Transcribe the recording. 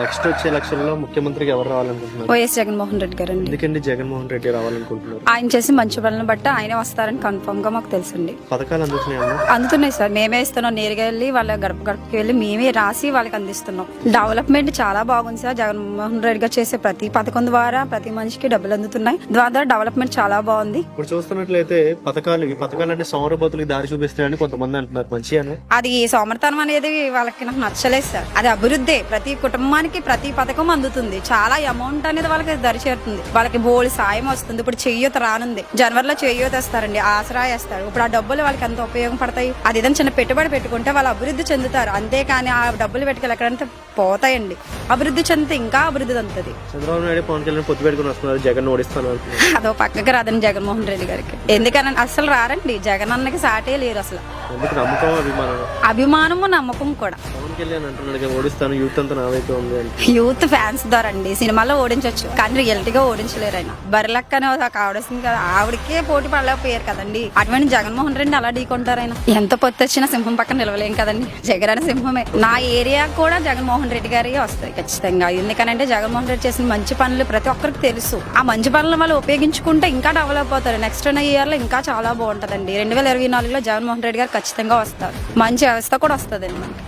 Next వచ్చే ఎలక్షన్లో ముఖ్యమంత్రికి ఎవరు రావాలనుకుంటున్నారు? వైఎస్ జగన్మోహన్ రెడ్డి గారండి. ఎందుకండి జగన్మోహన్ రెడ్డి రావాలనుకుంటున్నారు? ఆయన చేసి మంచి పనులను బట్టి ఆయనే వస్తారని కన్ఫర్మ్గా మాకు తెలుసండి. పథకాలు అందుతున్నాయి సార్. మేమే ఇస్తున్నాం. నేరుగా వెళ్ళి వాళ్ళ గడప గడపకి వెళ్ళి మేమే రాసి వాళ్ళకి అందిస్తున్నాం. డెవలప్మెంట్ చాలా బాగుంది సార్. జగన్మోహన్ రెడ్డి గారు చేసే ప్రతి పథకం ద్వారా ప్రతి మనిషికి డబ్బులు అందుతున్నాయి. దాని ద్వారా డెవలప్మెంట్ చాలా బాగుంది. ఇప్పుడు చూస్తున్నట్లయితే పథకాలు ఈ పథకాలు అంటే సౌరభతులకు దారి చూపిస్తాయని కొంతమంది అంటున్నారు. మంచిగానే? అది సోమర్థనం అనేది వాళ్ళకి నాకు నచ్చలేదు సార్. అది అభివృద్ధి. ప్రతి కుటుంబానికి ప్రతి పథకం అందుతుంది. చాలా అమౌంట్ అనేది వాళ్ళకి దరి చేరుతుంది వాళ్ళకి బోల్ సాయం వస్తుంది. ఇప్పుడు చెయ్యూత రానుంది. జనవరిలో చెయ్యూత వేస్తారండి. ఆసరా వేస్తారు. ఇప్పుడు ఆ డబ్బులు వాళ్ళకి ఎంత ఉపయోగపడతాయి అది ఏదైనా చిన్న పెట్టుబడి పెట్టుకుంటే వాళ్ళు అభివృద్ధి చెందుతారు. అంతేకాని ఆ డబ్బులు పెట్టుకెళ్ళి ఎక్కడంటే పోతాయండి. అభివృద్ధి చెందితే ఇంకా అభివృద్ధి అందుతుంది చంద్రబాబు నాయుడు పవన్ కళ్యాణ్ పొత్తు పెట్టుకుని వస్తున్నారు. జగన్ ఓడిస్తాను అంటున్నారు. అదో పక్కకి రాదండి జగన్మోహన్ రెడ్డి గారికి. ఎందుకని అసలు రారండి. జగన్ అన్నకి సాటే లేరు అసలు. ఎందుకు నమ్మకం అభిమానం? అభిమానము నమ్మకం కూడా. పవన్ కళ్యాణ్ అంటున్నాడు "ఇక ఓడిస్తాను. యూత్ అంతా నా వైపు ఉంది. అంటే యూత్ ఫ్యాన్స్ ద్వారా అండి. సినిమాలో ఓడించవచ్చు కానీ రియాలిటీగా ఓడించలేరు ఆయన. బరిలక్క అని ఒక ఆవిడ వస్తుంది కదా ఆవిడకే పోటీ పడలేకపోయారు కదండి. అటువంటి జగన్మోహన్ రెడ్డి అలా ఢీకొంటారు ఆయన. ఎంత పొత్తు వచ్చినా సింహం పక్కన నిలవలేం కదండి. జగన్ అనే సింహమే. నా ఏరియా కూడా జగన్మోహన్ రెడ్డి గారి వస్తాయి ఖచ్చితంగా. ఎందుకనంటే జగన్మోహన్ రెడ్డి చేసిన మంచి పనులు ప్రతి ఒక్కరికి తెలుసు. ఆ మంచి పనులు వాళ్ళు ఉపయోగించుకుంటే ఇంకా డెవలప్ అవుతారు. నెక్స్ట్ ఇయర్లో ఇంకా చాలా బాగుంటదండి. రెండు వేల ఇరవై నాలుగులో జగన్మోహన్ రెడ్డి గారు ఖచ్చితంగా వస్తారు. మంచి వ్యవస్థ కూడా వస్తుందండి మనకి.